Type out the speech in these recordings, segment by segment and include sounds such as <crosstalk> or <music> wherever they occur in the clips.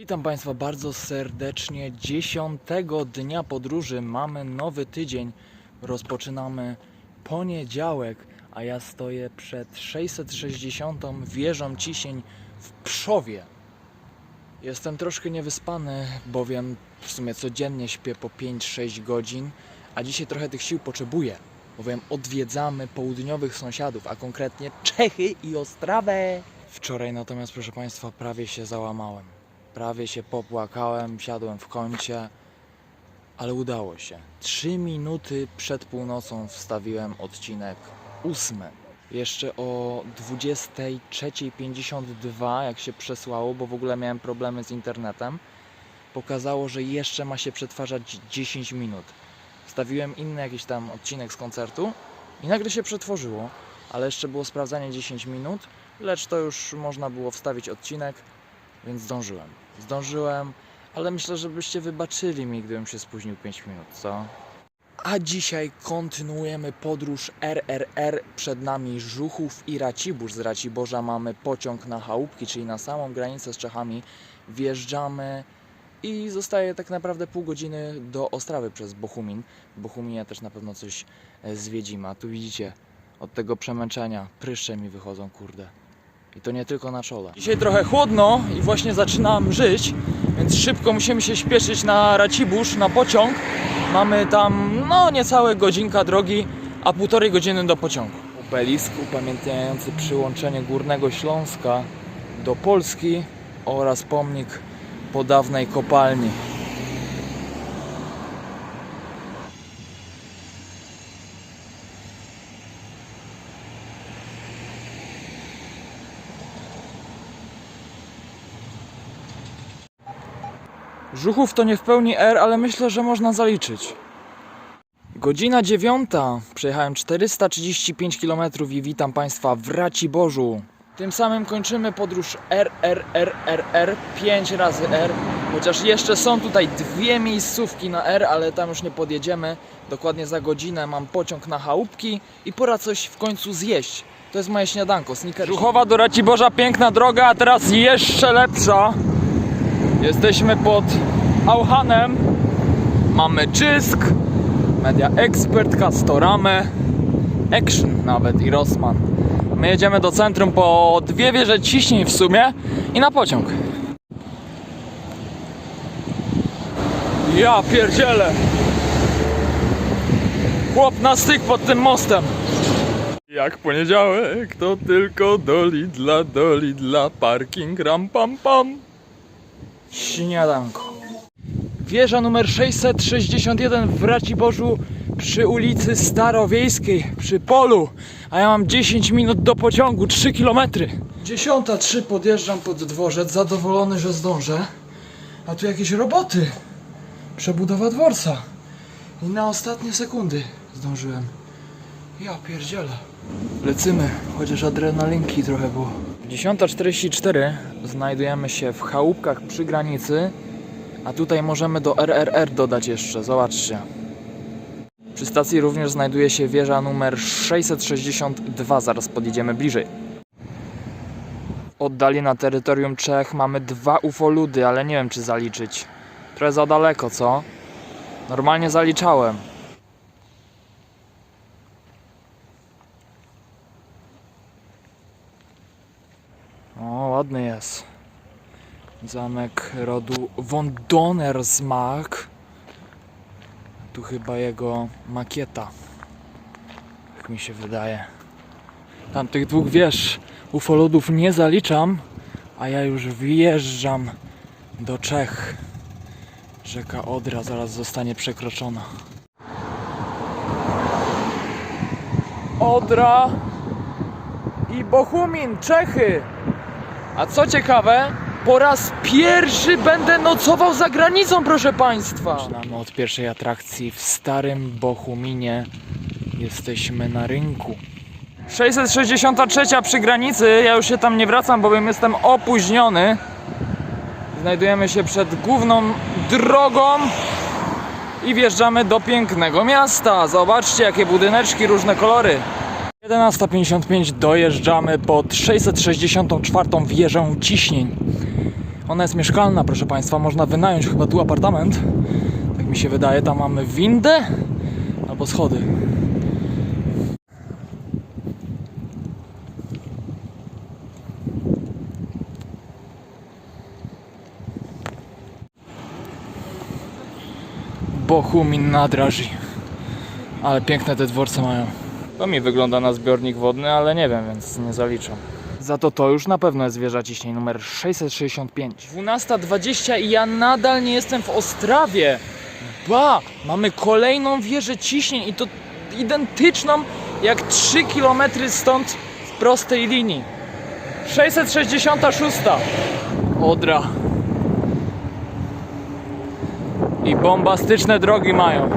Witam Państwa bardzo serdecznie. Dziesiątego dnia podróży mamy nowy tydzień. Rozpoczynamy poniedziałek, a ja stoję przed 660 wieżą ciśnień w Przowie. Jestem troszkę niewyspany, bowiem w sumie codziennie śpię po 5-6 godzin, a dzisiaj trochę tych sił potrzebuję, bowiem odwiedzamy południowych sąsiadów, a konkretnie Czechy i Ostrawę. Wczoraj natomiast, proszę Państwa, prawie się załamałem. Prawie się popłakałem, siadłem w kącie, ale udało się. Trzy minuty przed północą wstawiłem odcinek ósmy. Jeszcze o 23.52, jak się przesłało, bo w ogóle miałem problemy z internetem, pokazało, że jeszcze ma się przetwarzać 10 minut. Wstawiłem inny jakiś tam odcinek z koncertu i nagle się przetworzyło, ale jeszcze było sprawdzanie 10 minut, lecz to już można było wstawić odcinek, więc zdążyłem. Zdążyłem, ale myślę, że byście wybaczyli mi, gdybym się spóźnił 5 minut, co? A dzisiaj kontynuujemy podróż RRR. Przed nami Żuchów i Racibórz. Z Raciborza mamy pociąg na Chałupki, czyli na samą granicę z Czechami. Wjeżdżamy i zostaje tak naprawdę pół godziny do Ostrawy przez Bochumin. Bochuminie też na pewno coś zwiedzimy. A tu widzicie, od tego przemęczenia pryszcze mi wychodzą, kurde. I to nie tylko na czole. Dzisiaj trochę chłodno i właśnie zaczynam żyć, więc szybko musimy się śpieszyć na Racibórz, na pociąg. Mamy tam no niecałe godzinka drogi, a półtorej godziny do pociągu. Obelisk upamiętniający przyłączenie Górnego Śląska do Polski oraz pomnik po dawnej kopalni. Żuchów to nie w pełni R, ale myślę, że można zaliczyć. Godzina dziewiąta. Przejechałem 435 km i witam Państwa w Raciborzu. Tym samym kończymy podróż RRRRR 5 razy R. Chociaż jeszcze są tutaj dwie miejscówki na R, ale tam już nie podjedziemy. Dokładnie za godzinę mam pociąg na chałupki i pora coś w końcu zjeść. To jest moje śniadanko, sneakers. Żuchowa do Raciborza, piękna droga, a teraz jeszcze lepsza. Jesteśmy pod Auchanem. Mamy Czysk, Media Expert, Castorame, Action nawet i Rossmann. My jedziemy do centrum po dwie wieże ciśnień w sumie i na pociąg. Ja pierdzielę! Chłop na styk pod tym mostem. Jak poniedziałek, to tylko do Lidla, do Lidla, parking, ram pam pam. Śniadanko. Wieża numer 661 w Raciborzu przy ulicy Starowiejskiej, przy polu, a ja mam 10 minut do pociągu, 3 km. 10.03 podjeżdżam pod dworzec, zadowolony, że zdążę. A tu jakieś roboty. Przebudowa dworca. I na ostatnie sekundy zdążyłem. Ja pierdzielę. Lecimy, chociaż adrenalinki trochę było. 10.44 znajdujemy się w chałupkach przy granicy, a tutaj możemy do RRR dodać jeszcze, zobaczcie. Przy stacji również znajduje się wieża numer 662, zaraz podjedziemy bliżej. Oddali na terytorium Czech mamy dwa ufoludy, ale nie wiem czy zaliczyć. Trochę za daleko, co? Normalnie zaliczałem. Ładny jest. Zamek rodu von Donnersmarck. Tu chyba jego makieta. Jak mi się wydaje. Tam tych dwóch wież ufoludów nie zaliczam, a ja już wjeżdżam do Czech. Rzeka Odra zaraz zostanie przekroczona. Odra i Bochumin, Czechy. A co ciekawe, po raz pierwszy będę nocował za granicą, proszę Państwa. Zaczynamy od pierwszej atrakcji w Starym Bochuminie. Jesteśmy na rynku. 663 przy granicy. Ja już się tam nie wracam, bowiem jestem opóźniony. Znajdujemy się przed główną drogą i wjeżdżamy do pięknego miasta. Zobaczcie, jakie budyneczki, różne kolory. 11.55 dojeżdżamy pod 664 wieżą ciśnień. Ona jest mieszkalna, proszę Państwa. Można wynająć chyba tu apartament. Tak mi się wydaje. Tam mamy windę albo schody. Bochumin nadraży. Ale piękne te dworce mają. To mi wygląda na zbiornik wodny, ale nie wiem, więc nie zaliczam. Za to to już na pewno jest wieża ciśnień numer 665. 12.20 i ja nadal nie jestem w Ostrawie. Ba, mamy kolejną wieżę ciśnień i to identyczną jak 3 km stąd w prostej linii. 666. Odra. I bombastyczne drogi mają.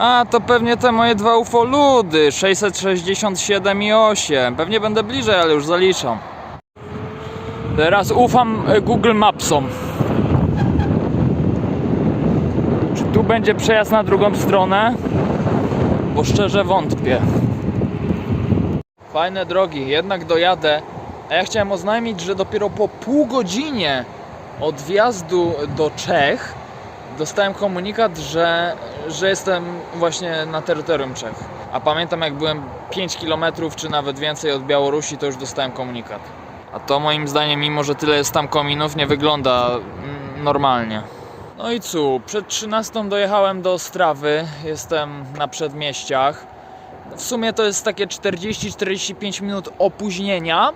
A, to pewnie te moje dwa ufoludy 667 i 8. Pewnie będę bliżej, ale już zaliczam. Teraz ufam e, Google Mapsom. Czy tu będzie przejazd na drugą stronę? Bo szczerze wątpię. Fajne drogi, jednak dojadę. A ja chciałem oznajmić, że dopiero po pół godzinie od wjazdu do Czech dostałem komunikat, że, że jestem właśnie na terytorium Czech. A pamiętam jak byłem 5 km czy nawet więcej od Białorusi, to już dostałem komunikat. A to moim zdaniem, mimo że tyle jest tam kominów, nie wygląda mm, normalnie. No i co, przed 13 dojechałem do Strawy, jestem na przedmieściach. W sumie to jest takie 40-45 minut opóźnienia.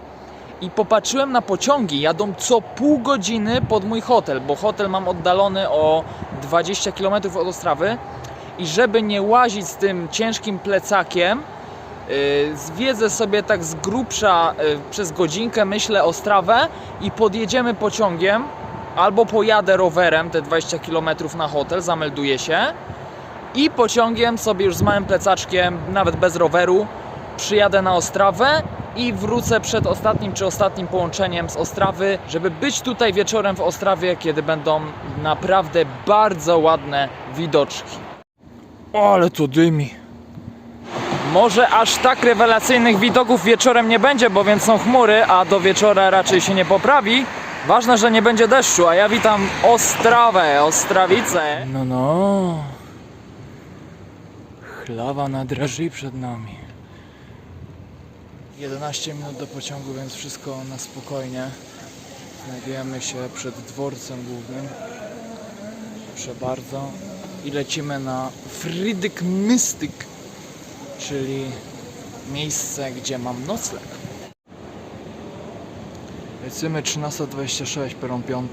I popatrzyłem na pociągi, jadą co pół godziny pod mój hotel, bo hotel mam oddalony o 20 km od Ostrawy. I żeby nie łazić z tym ciężkim plecakiem, yy, zwiedzę sobie tak z grubsza yy, przez godzinkę, myślę, Ostrawę i podjedziemy pociągiem albo pojadę rowerem te 20 km na hotel, zamelduję się i pociągiem sobie już z małym plecaczkiem, nawet bez roweru, przyjadę na Ostrawę i wrócę przed ostatnim czy ostatnim połączeniem z Ostrawy, żeby być tutaj wieczorem w Ostrawie, kiedy będą naprawdę bardzo ładne widoczki. Ale to dymi. Może aż tak rewelacyjnych widoków wieczorem nie będzie, bo więc są chmury, a do wieczora raczej się nie poprawi. Ważne, że nie będzie deszczu, a ja witam Ostrawę, Ostrawice. No, no. Chlawa na draży przed nami. 11 minut do pociągu, więc wszystko na spokojnie. Znajdujemy się przed dworcem głównym. Proszę bardzo. I lecimy na Frydyk Mystyk, czyli miejsce, gdzie mam nocleg. Lecimy 13.26, peron 5.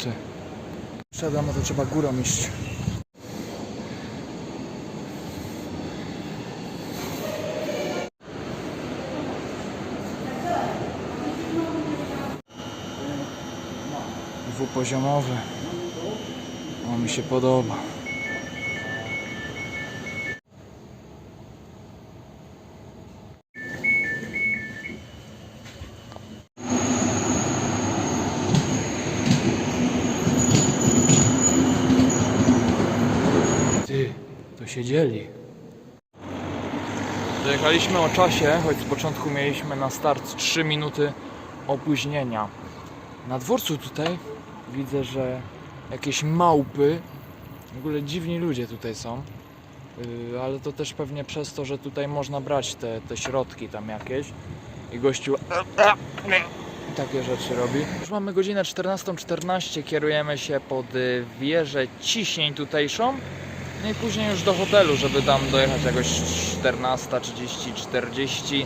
Wiadomo, to trzeba górą iść. Dwupoziomowy. O, mi się podoba. Ty, to się dzieli. Dojechaliśmy o czasie, choć z początku mieliśmy na start 3 minuty opóźnienia. Na dworcu tutaj widzę, że jakieś małpy, w ogóle dziwni ludzie tutaj są, Yy, ale to też pewnie przez to, że tutaj można brać te, te środki tam jakieś i gościu takie rzeczy robi. Już mamy godzinę 14.14, kierujemy się pod y, wieżę ciśnień tutejszą, no i później już do hotelu, żeby tam dojechać jakoś 14.30, 40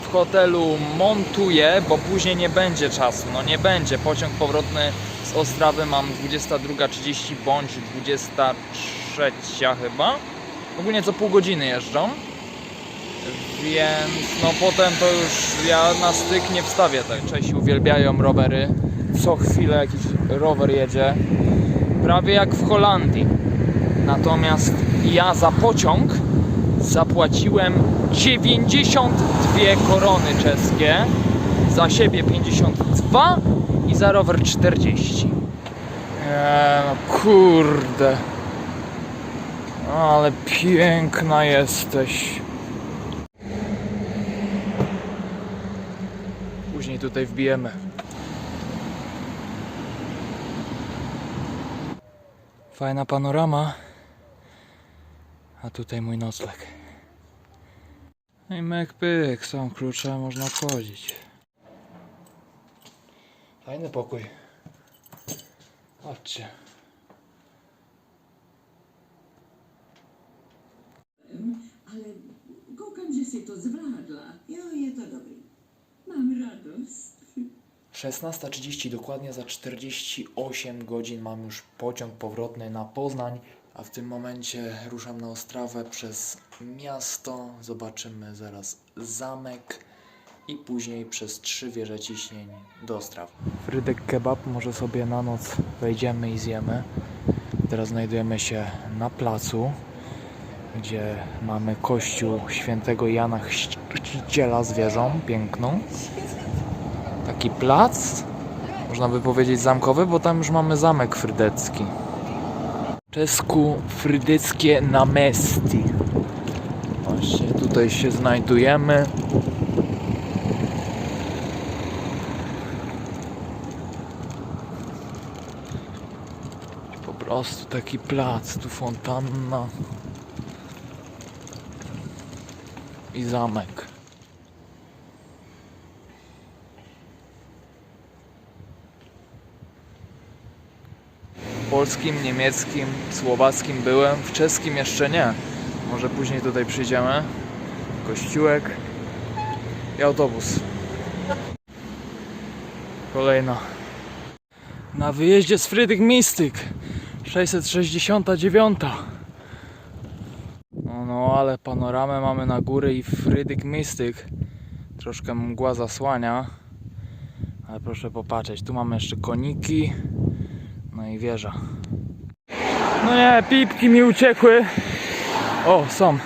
w hotelu montuję, bo później nie będzie czasu. No nie będzie. Pociąg powrotny z Ostrawy mam 22.30 bądź 23 chyba. Ogólnie co pół godziny jeżdżą. Więc no potem to już ja na styk nie wstawię. Tak. Czesi uwielbiają rowery. Co chwilę jakiś rower jedzie. Prawie jak w Holandii. Natomiast ja za pociąg zapłaciłem 92 korony czeskie, za siebie 52 i za rower 40. Eee, no kurde. Ale piękna jesteś. Później tutaj wbijemy. Fajna panorama. A tutaj mój nocleg. No i mek pyk, są klucze, można wchodzić. Fajny pokój. Chodźcie. Ale koukám, že si to zvládla. Jo, je to dobrý. Mám radost. 16.30, dokładnie za 48 godzin mam już pociąg powrotny na Poznań, a w tym momencie ruszam na Ostrawę przez miasto. Zobaczymy zaraz zamek i później przez trzy wieże ciśnień do Ostrawy. Frydek kebab, może sobie na noc wejdziemy i zjemy. Teraz znajdujemy się na placu, gdzie mamy kościół świętego Jana Chrzciciela z wieżą piękną taki plac, można by powiedzieć zamkowy, bo tam już mamy zamek frydecki. Czesku frydeckie namesti. Właśnie tutaj się znajdujemy. Po prostu taki plac, tu fontanna i zamek. polskim, niemieckim, słowackim byłem, w czeskim jeszcze nie. Może później tutaj przyjdziemy. Kościółek i autobus. Kolejna. Na wyjeździe z Frydych Mistyk 669. No, no, ale panoramę mamy na góry i Frydyk Mistyk. Troszkę mgła zasłania. Ale proszę popatrzeć, tu mamy jeszcze koniki. No i wieża. No nie, pipki mi uciekły. O, są.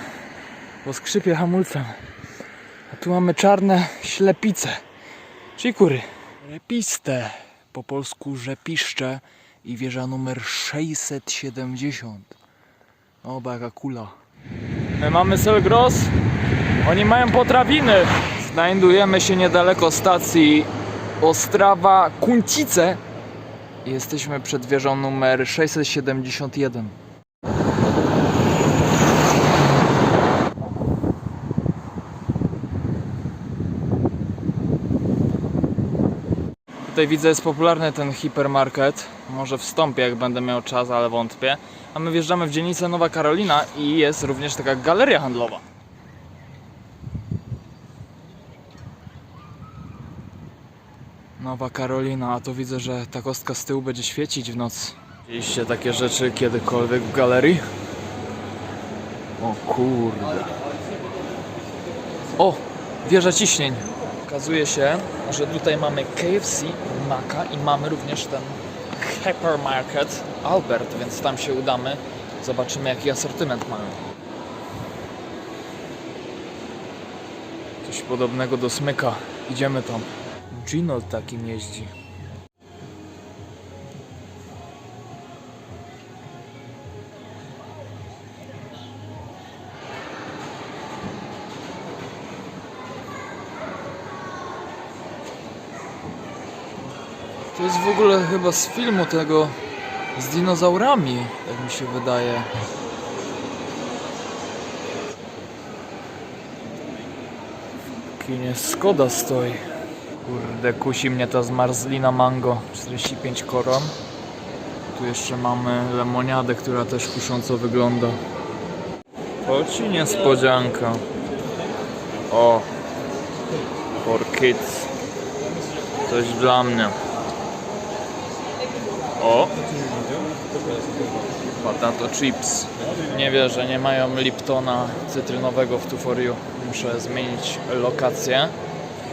Bo skrzypie hamulcem. A tu mamy czarne ślepice. Czyli kury. Repiste. Po polsku rzepiszcze. I wieża numer 670. O, bo jaka kula. My mamy Selgros. Oni mają potrawiny. Znajdujemy się niedaleko stacji Ostrawa Kuncice. Jesteśmy przed wieżą numer 671. Tutaj widzę jest popularny ten hipermarket. Może wstąpię jak będę miał czas, ale wątpię. A my wjeżdżamy w dzielnicę Nowa Karolina i jest również taka galeria handlowa. Nowa Karolina, a to widzę, że ta kostka z tyłu będzie świecić w nocy. Widzieliście takie rzeczy kiedykolwiek w galerii? O kurde. O! Wieża ciśnień. Okazuje się, że tutaj mamy KFC, Maka i mamy również ten hypermarket Albert, więc tam się udamy. Zobaczymy jaki asortyment mają. Coś podobnego do smyka. Idziemy tam. Gino takim jeździ. Ogóle chyba z filmu tego z dinozaurami, tak mi się wydaje. Kinie Skoda stoi. Kurde, kusi mnie ta zmarzlina mango. 45 koron. Tu jeszcze mamy lemoniadę, która też kusząco wygląda. To ci niespodzianka. O! For kids. Coś dla mnie. O! Potato chips. Nie wierzę, nie mają Liptona cytrynowego w Tuforiu. Muszę zmienić lokację.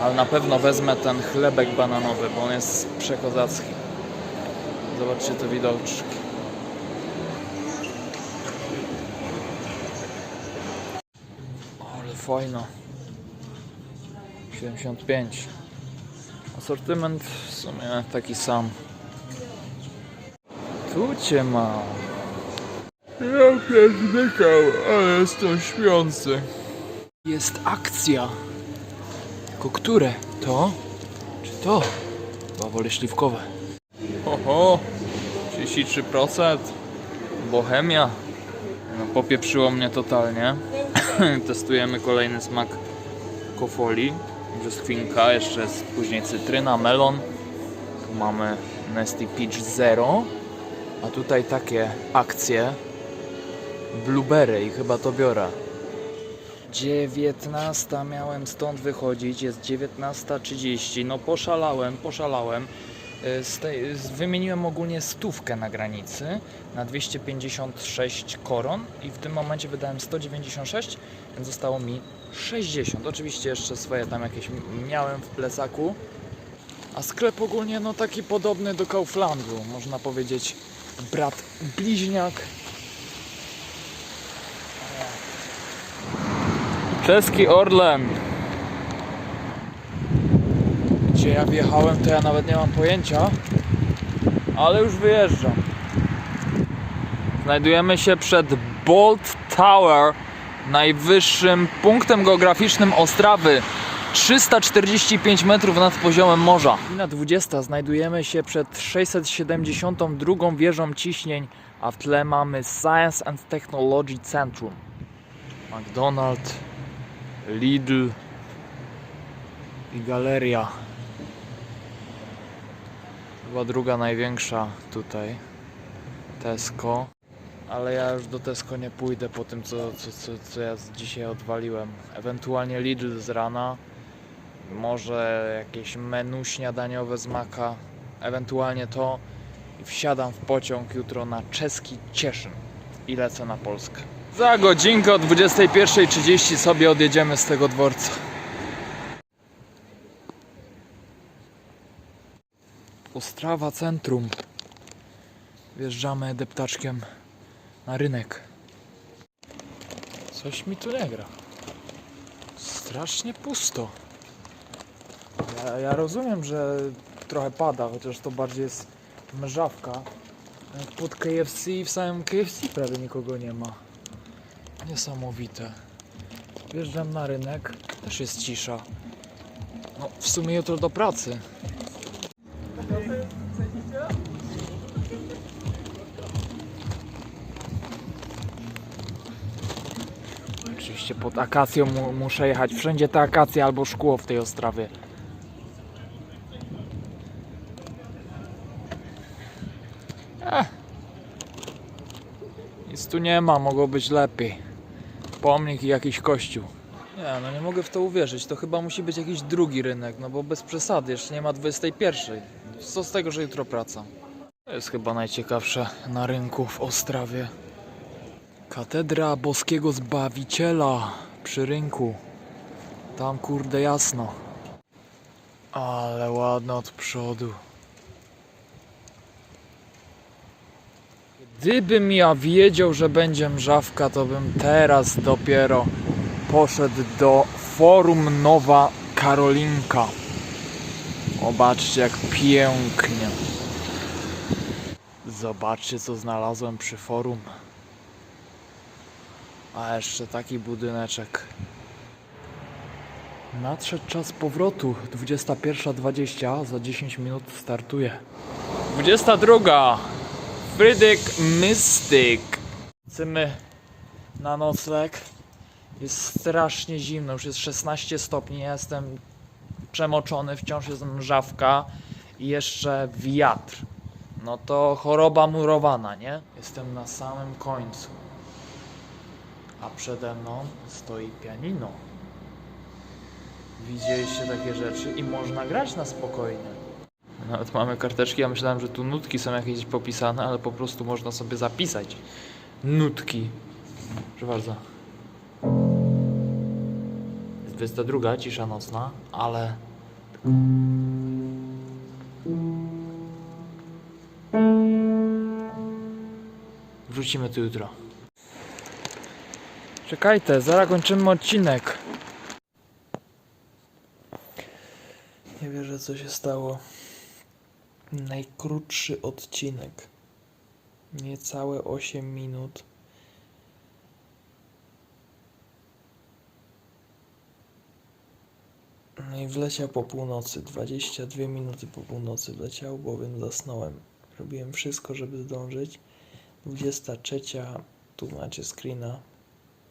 Ale na pewno wezmę ten chlebek bananowy, bo on jest przekozacki. Zobaczcie te widoczki. Ale fajno. 75. Asortyment w sumie taki sam. Tu cię ma. Ja pierdykał, ale jestem śpiący. Jest akcja. Tylko które? To? Czy to? Chyba wolę śliwkowe. Oho, 33%. Bohemia. No, popieprzyło mnie totalnie. <clears throat> Testujemy kolejny smak kofoli. Brzoskwinka, jeszcze jest później cytryna, melon. Tu mamy Nesty Peach Zero. A tutaj takie akcje. Blueberry i chyba to biorę. 19 miałem stąd wychodzić, jest 19.30. No poszalałem, poszalałem. Z tej, wymieniłem ogólnie stówkę na granicy na 256 koron i w tym momencie wydałem 196, więc zostało mi 60. Oczywiście jeszcze swoje tam jakieś miałem w plecaku. A sklep ogólnie no taki podobny do Kauflandu, można powiedzieć brat bliźniak. Czeski Orlen. Gdzie ja wjechałem, to ja nawet nie mam pojęcia, ale już wyjeżdżam. Znajdujemy się przed Bolt Tower, najwyższym punktem geograficznym Ostrawy. 345 metrów nad poziomem morza. Na 20 znajdujemy się przed 672 wieżą ciśnień, a w tle mamy Science and Technology Centrum. McDonald's, Lidl i galeria. Chyba druga największa tutaj. Tesco. Ale ja już do Tesco nie pójdę po tym, co, co, co, co ja dzisiaj odwaliłem. Ewentualnie Lidl z rana. Może jakieś menu śniadaniowe z Maka. Ewentualnie to. I wsiadam w pociąg jutro na czeski Cieszyn. I lecę na Polskę. Za godzinkę o 21.30 sobie odjedziemy z tego dworca. Ostrawa Centrum. Wjeżdżamy deptaczkiem na rynek. Coś mi tu nie gra. Strasznie pusto. Ja, ja rozumiem, że trochę pada, chociaż to bardziej jest mrzawka. Pod KFC w samym KFC prawie nikogo nie ma. Niesamowite. Wjeżdżam na rynek, też jest cisza. No, w sumie jutro do pracy. Oczywiście pod akacją mu, muszę jechać. Wszędzie te akacje albo szkło w tej Ostrawie. Tu nie ma, mogło być lepiej. Pomnik i jakiś kościół. Nie, no nie mogę w to uwierzyć. To chyba musi być jakiś drugi rynek, no bo bez przesady, jeszcze nie ma 21. Co z tego, że jutro praca? To jest chyba najciekawsze na rynku w Ostrawie. Katedra Boskiego Zbawiciela przy rynku. Tam kurde jasno. Ale ładna od przodu. Gdybym ja wiedział, że będzie mrzawka, to bym teraz dopiero poszedł do Forum Nowa Karolinka. Zobaczcie jak pięknie. Zobaczcie co znalazłem przy forum. A jeszcze taki budyneczek. Nadszedł czas powrotu. 21.20. Za 10 minut startuje. 22. Frydyk Mystyk. Chcemy na nocleg. Jest strasznie zimno. Już jest 16 stopni. Ja jestem przemoczony. Wciąż jest mrzawka. I jeszcze wiatr. No to choroba murowana, nie? Jestem na samym końcu a przede mną stoi pianino. Widzieliście takie rzeczy i można grać na spokojnie. Nawet mamy karteczki, ja myślałem, że tu nutki są jakieś popisane, ale po prostu można sobie zapisać nutki. Proszę bardzo. Jest 22, cisza nocna, ale... Wrócimy tu jutro. Czekajcie, zaraz kończymy odcinek. Nie wierzę, co się stało. Najkrótszy odcinek. Niecałe 8 minut. No i wleciał po północy. 22 minuty po północy wleciał, bowiem zasnąłem. Robiłem wszystko, żeby zdążyć. 23, tu macie screena,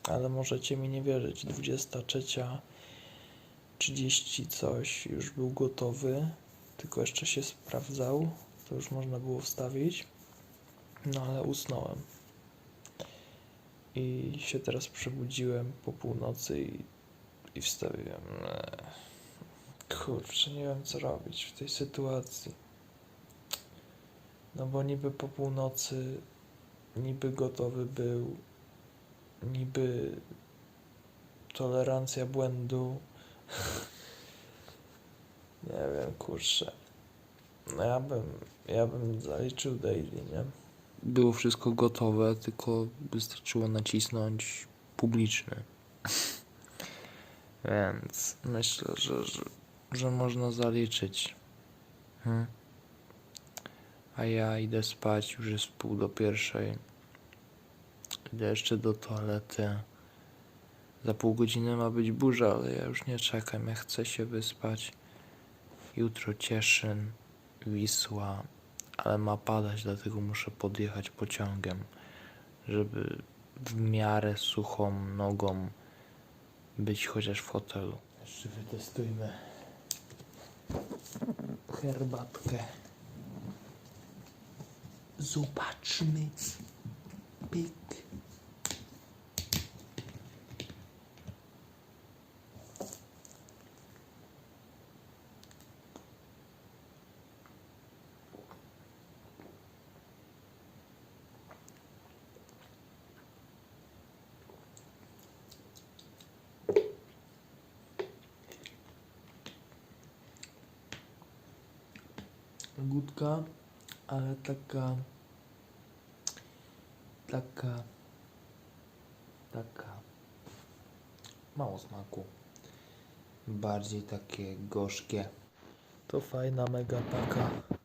ale możecie mi nie wierzyć. 23, 30 coś już był gotowy, tylko jeszcze się sprawdzał. To już można było wstawić. No ale usnąłem. I się teraz przebudziłem po północy i, i wstawiłem. Kurczę, nie wiem co robić w tej sytuacji. No bo niby po północy, niby gotowy był, niby tolerancja błędu. <laughs> nie wiem, kurczę. No ja bym, ja bym zaliczył daily, nie? Było wszystko gotowe, tylko wystarczyło nacisnąć publiczny. <laughs> Więc myślę, że, że, że można zaliczyć. Hmm? A ja idę spać, już jest pół do pierwszej. Idę jeszcze do toalety. Za pół godziny ma być burza, ale ja już nie czekam. Ja chcę się wyspać. Jutro Cieszyn, Wisła, ale ma padać, dlatego muszę podjechać pociągiem, żeby w miarę suchą nogą być chociaż w hotelu. Jeszcze wytestujmy herbatkę. Zobaczmy. Gutka, ale taka taka taka mało smaku. Bardziej takie gorzkie. To fajna mega paka